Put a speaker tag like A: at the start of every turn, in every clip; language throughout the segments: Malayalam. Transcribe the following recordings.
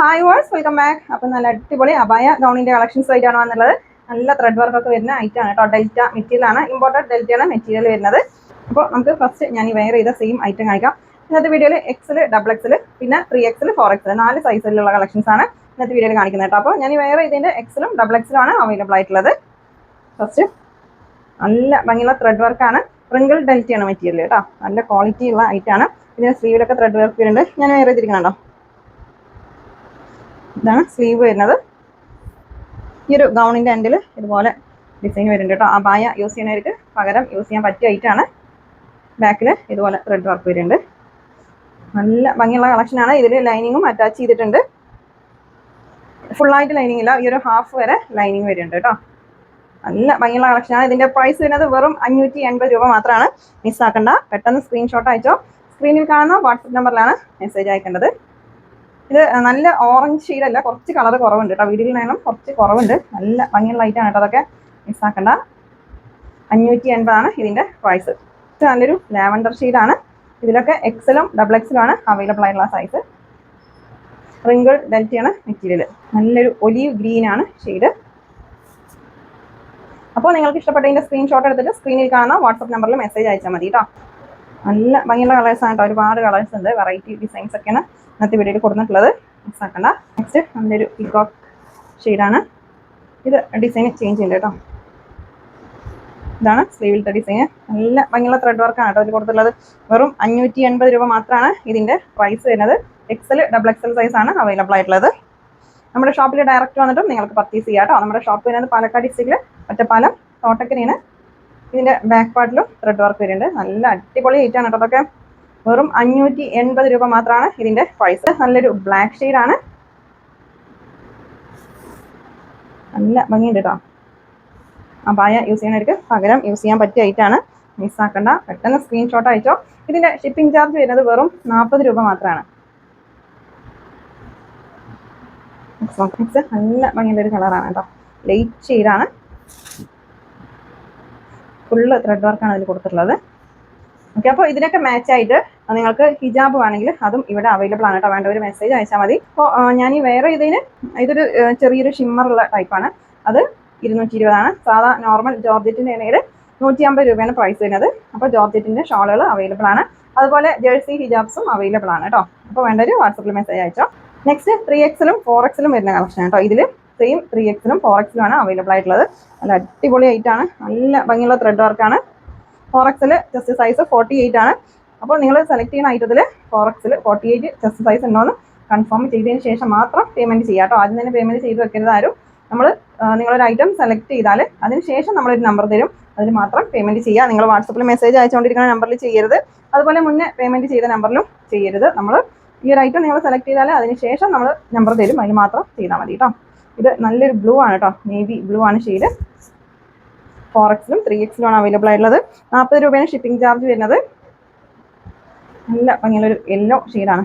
A: ഹായ് വേഴ്സ് വെൽക്കം ബാക്ക് അപ്പം നല്ല അടിപൊളി അബായ ഗൗണിന്റെ കളക്ഷൻസ് ആയിട്ടാണ് വന്നുള്ളത് നല്ല ത്രെഡ് വർക്ക് ഒക്കെ വരുന്ന ഐറ്റം ആണ് കേട്ടോ. ഡെൽറ്റ മെറ്റീരിയൽ ആണ്. ഇമ്പോർട്ടഡ് ഡെൽറ്റയാണ് മെറ്റീരിയൽ വരുന്നത്. അപ്പോൾ നമുക്ക് ഫസ്റ്റ് ഞാൻ വെയർ ചെയ്ത സെയിം ഐറ്റം കാണിക്കാം. ഇന്നത്തെ വീഡിയോയിൽ എക്സൽ ഡബിൾ എക്സൽ പിന്നെ ത്രീ എക്സൽ ഫോർ എക്സൽ നാല് സൈസിലുള്ള കളക്ഷൻസ് ആണ് ഇന്നത്തെ വീഡിയോയിൽ കാണിക്കുന്നത് കേട്ടോ. അപ്പോൾ ഞാൻ വെയർ ചെയ്തതിന്റെ എക്സലും ഡബിൾ എക്സലും ആണ് അവൈലബിൾ ആയിട്ടുള്ളത്. ഫസ്റ്റ് നല്ല ഭംഗിയുള്ള ത്രെഡ് വർക്കാണ് റിങ്കിൾ ഡെൽറ്റയാണ് മെറ്റീരിയൽ കേട്ടോ. നല്ല ക്വാളിറ്റി ഉള്ള ഐറ്റം ആണ്. ഇതിന് സ്ലീവിലൊക്കെ ത്രെഡ് വർക്ക് വരുന്നുണ്ട്. ഞാൻ വെയർ ചെയ്തിരിക്കുന്നുണ്ടോ? ഇതാണ് സ്ലീവ് വരുന്നത്. ഈ ഒരു ഗൗണിന്റെ എൻഡിൽ ഇതുപോലെ ഡിസൈൻ വരുന്നുണ്ട് കേട്ടോ. ആ പായ യൂസ് ചെയ്യുന്നവർക്ക് പകരം യൂസ് ചെയ്യാൻ പറ്റിയ ഐറ്റാണ് ബാക്കിൽ ഇതുപോലെ റെഡ് വർക്ക് വരുന്നുണ്ട്. നല്ല ഭംഗിയുള്ള കളക്ഷനാണ് ഇതിൽ ലൈനിങ്ങും അറ്റാച്ച് ചെയ്തിട്ടുണ്ട്. ഫുള്ളായിട്ട് ലൈനിങ് ഇല്ല. ഈ ഒരു ഹാഫ് വരെ ലൈനിങ് വരുന്നുണ്ട് കേട്ടോ. നല്ല ഭംഗിയുള്ള കളക്ഷനാണ് ഇതിന്റെ പ്രൈസ് വരുന്നത് വെറും അഞ്ഞൂറ്റി എൺപത് രൂപ മാത്രമാണ്. മിസ്സാക്കണ്ട പെട്ടെന്ന് സ്ക്രീൻഷോട്ട് അയച്ചോ. സ്ക്രീനിൽ കാണുന്ന വാട്സപ്പ് നമ്പറിലാണ് മെസ്സേജ് അയക്കേണ്ടത്. ഇത് നല്ല ഓറഞ്ച് ഷെയ്ഡല്ല കുറച്ച് കളർ കുറവുണ്ട് കേട്ടോ വീഡിയോയിലായാലും കുറച്ച് കുറവുണ്ട്. നല്ല ഭംഗിയുള്ള ലൈറ്റാണ് കേട്ടോ അതൊക്കെ. മിസ്സാക്കണ്ട അഞ്ഞൂറ്റി എൺപതാണ് ഇതിന്റെ പ്രൈസ് ഇത് നല്ലൊരു ലാവൻഡർ ഷെയ്ഡാണ് ഇതിലൊക്കെ എക്സലും ഡബിൾ എക്സലും ആണ് അവൈലബിൾ ആയിട്ടുള്ള സൈസ് റിങ്കിൾ ഡെൽറ്റയാണ് മെറ്റീരിയൽ നല്ലൊരു ഒലീവ് ഗ്രീൻ ആണ് ഷെയ്ഡ് അപ്പോൾ നിങ്ങൾക്ക് ഇഷ്ടപ്പെട്ടതിന്റെ സ്ക്രീൻഷോട്ട് എടുത്തിട്ട് സ്ക്രീനിൽ കാണുന്ന വാട്സപ്പ് നമ്പറിൽ മെസ്സേജ് അയച്ചാൽ മതി കേട്ടോ നല്ല ഭംഗിയുള്ള കളേഴ്സ് ആണ് കേട്ടോ ഒരുപാട് കളേഴ്സ് ഉണ്ട്. വെറൈറ്റി ഡിസൈൻസ് ഒക്കെയാണ് ഇന്നത്തെ വീഡിയോയിൽ കൊടുത്തിട്ടുള്ളത്. മിസ് ആക്കണ്ട. നെക്സ്റ്റ് നല്ലൊരു പിക്കോക്ക് ഷെയ്ഡാണ് ഇത് ഡിസൈൻ ചേഞ്ച് ചെയ്യുന്നുണ്ട് കേട്ടോ ഇതാണ് സ്ലീവിലത്തെ ഡിസൈൻ നല്ല ഭംഗിയുള്ള ത്രെഡ് വർക്കാണ് കേട്ടോ ഇതിൽ കൊടുത്തിട്ടുള്ളത്. വെറും അഞ്ഞൂറ്റി എൺപത് രൂപ മാത്രമാണ് ഇതിന്റെ പ്രൈസ് വരുന്നത്. എക്സൽ ഡബിൾ എക്സൽ സൈസ് ആണ് അവൈലബിൾ ആയിട്ടുള്ളത്. നമ്മുടെ ഷോപ്പിൽ ഡയറക്റ്റ് വന്നിട്ടും നിങ്ങൾക്ക് പർച്ചേസ് ചെയ്യാം കേട്ടോ നമ്മുടെ ഷോപ്പ് വരുന്നത് പാലക്കാട് ഡിസ്ട്രിക്റ്റിൽ ഒറ്റപ്പാലം തോട്ടക്കരയാണ്. ഇതിന്റെ ബാക്ക് പാർട്ടിലും ത്രെഡ് വർക്ക് വരുന്നുണ്ട്. നല്ല അടിപൊളി ആണ് കേട്ടോ. അതൊക്കെ വെറും അഞ്ഞൂറ്റി എൺപത് രൂപ മാത്രമാണ് ഇതിന്റെ പ്രൈസ് നല്ലൊരു ബ്ലാക്ക് ആണ്. നല്ല ഭംഗിയുണ്ട് കേട്ടോ. ആ പായ യൂസ് ചെയ്യുന്നവർക്ക് പകരം യൂസ് ചെയ്യാൻ പറ്റിയ ഐറ്റാണ് മിസ്സാക്കണ്ട പെട്ടെന്ന് സ്ക്രീൻഷോട്ട് അയച്ചോ. ഇതിന്റെ ഷിപ്പിംഗ് ചാർജ് വരുന്നത് വെറും നാൽപ്പത് രൂപ മാത്രമാണ്. നല്ല ഭംഗിയുള്ള ഒരു കളറാണ് കേട്ടോ. ലൈറ്റ് ഷെയ്ഡാണ് ഫുള്ള് ത്രെഡ് വർക്കാണ് അതിൽ കൊടുത്തിട്ടുള്ളത്. ഓക്കെ അപ്പോൾ ഇതിനൊക്കെ മാച്ച് ആയിട്ട് നിങ്ങൾക്ക് ഹിജാബ് വേണമെങ്കിൽ അതും ഇവിടെ അവൈലബിൾ ആണ് കേട്ടോ. വേണ്ട ഒരു മെസ്സേജ് അയച്ചാൽ മതി അപ്പോൾ ഞാൻ ഈ വേറെ ഇതിന് ഇതൊരു ചെറിയൊരു ഷിമ്മറുള്ള ടൈപ്പാണ് അത് ഇരുന്നൂറ്റി ഇരുപതാണ് സാധാ നോർമൽ ജോർജറ്റിന്റെ ഇണയിൽ നൂറ്റി അമ്പത് രൂപയാണ് പ്രൈസ് വരുന്നത്. അപ്പോൾ ജോർജറ്റിന്റെ ഷോളുകൾ അവൈലബിൾ ആണ്. അതുപോലെ ജേഴ്സി ഹിജാബ്സും അവൈലബിൾ ആണ് കേട്ടോ. അപ്പോൾ വേണ്ട ഒരു വാട്സപ്പിൽ മെസ്സേജ് അയച്ചോ നെക്സ്റ്റ് ത്രീ എക്സിലും ഫോർ എക്സിലും വരുന്ന കളക്ഷൻ കേട്ടോ. ഇതിൽ സെയിം ത്രീ എക്സിനും ഫോർ എക്സിലും ആണ് അവൈലബിൾ ആയിട്ടുള്ളത്. നല്ല അടിപൊളി ആയിട്ടാണ് നല്ല ഭംഗിയുള്ള ത്രെഡ് വർക്കാണ് ഫോർ എക്സിൽ ജസ്റ്റ് സൈസ് ഫോർട്ടി എയ്റ്റ് ആണ്. അപ്പോൾ നിങ്ങൾ സെലക്ട് ചെയ്യുന്ന ഐറ്റത്തിൽ four XL forty eight just size ഉണ്ടോയെന്ന് കൺഫേം ചെയ്തതിന് ശേഷം മാത്രം പേയ്മെന്റ് ചെയ്യുക കേട്ടോ. ആദ്യം തന്നെ പേയ്മെന്റ് ചെയ്ത് വെക്കരുത് ആരും. നമ്മൾ നിങ്ങളൊരു ഐറ്റം സെലക്ട് ചെയ്താൽ അതിനുശേഷം നമ്മളൊരു നമ്പർ തരും. അതിൽ മാത്രം പേയ്മെന്റ് ചെയ്യുക. നിങ്ങൾ വാട്സപ്പിൽ മെസ്സേജ് അയച്ചുകൊണ്ടിരിക്കുന്ന നമ്പറിൽ ചെയ്യരുത്. അതുപോലെ മുന്നേ പേയ്മെന്റ് ചെയ്ത നമ്പറിലും ചെയ്യരുത്. നമ്മൾ ഈ ഒരു ഐറ്റം നിങ്ങൾ സെലക്ട് ചെയ്താൽ അതിനുശേഷം നമ്മൾ നമ്പർ തരും. അതിന് മാത്രം ചെയ്താൽ മതി കേട്ടോ. ഇത് നല്ലൊരു ബ്ലൂ ആണ് കേട്ടോ നേവി ബ്ലൂ ആണ് ഷെയ്ഡ് ഫോർ എക്സിലും ത്രീ എക്സിലും ആണ് അവൈലബിൾ ആയിട്ടുള്ളത്. നാൽപ്പത് രൂപയാണ് ഷിപ്പിംഗ് ചാർജ് വരുന്നത്. നല്ല ഭംഗിയുള്ളൊരു യെല്ലോ ഷെയ്ഡാണ്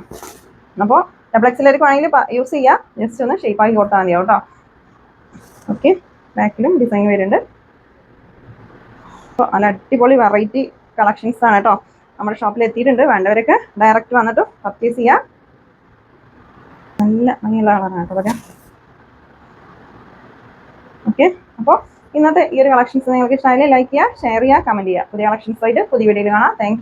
A: അപ്പോൾ ഡബിൾ എക്സിലേക്ക് ആണെങ്കിൽ യൂസ് ചെയ്യാം. ജസ്റ്റ് ഒന്ന് ഷേപ്പാക്കി കൊടുത്താൽ മതിയോ കേട്ടോ ഓക്കെ ബാക്കിലും ഡിസൈൻ വരുന്നുണ്ട്. അപ്പോൾ നല്ല അടിപൊളി വെറൈറ്റി കളക്ഷൻസ് ആണ് കേട്ടോ നമ്മുടെ ഷോപ്പിൽ എത്തിയിട്ടുണ്ട്. വേണ്ടവരൊക്കെ ഡയറക്റ്റ് വന്നിട്ട് പർച്ചേസ് ചെയ്യാം. നല്ല ഭംഗിയുള്ള കളറാണ് കേട്ടോ പറയാം ഓക്കെ അപ്പോൾ ഇന്നത്തെ ഈ ഒരു കളക്ഷൻസ് നിങ്ങൾക്ക് ഇഷ്ടമായാലും ലൈക്ക് ചെയ്യുക ഷെയർ ചെയ്യുക കമന്റ് ചെയ്യുക. പുതിയ കളക്ഷൻസ് ആയിട്ട് പുതിയ വീഡിയോയിൽ കാണാം. താങ്ക്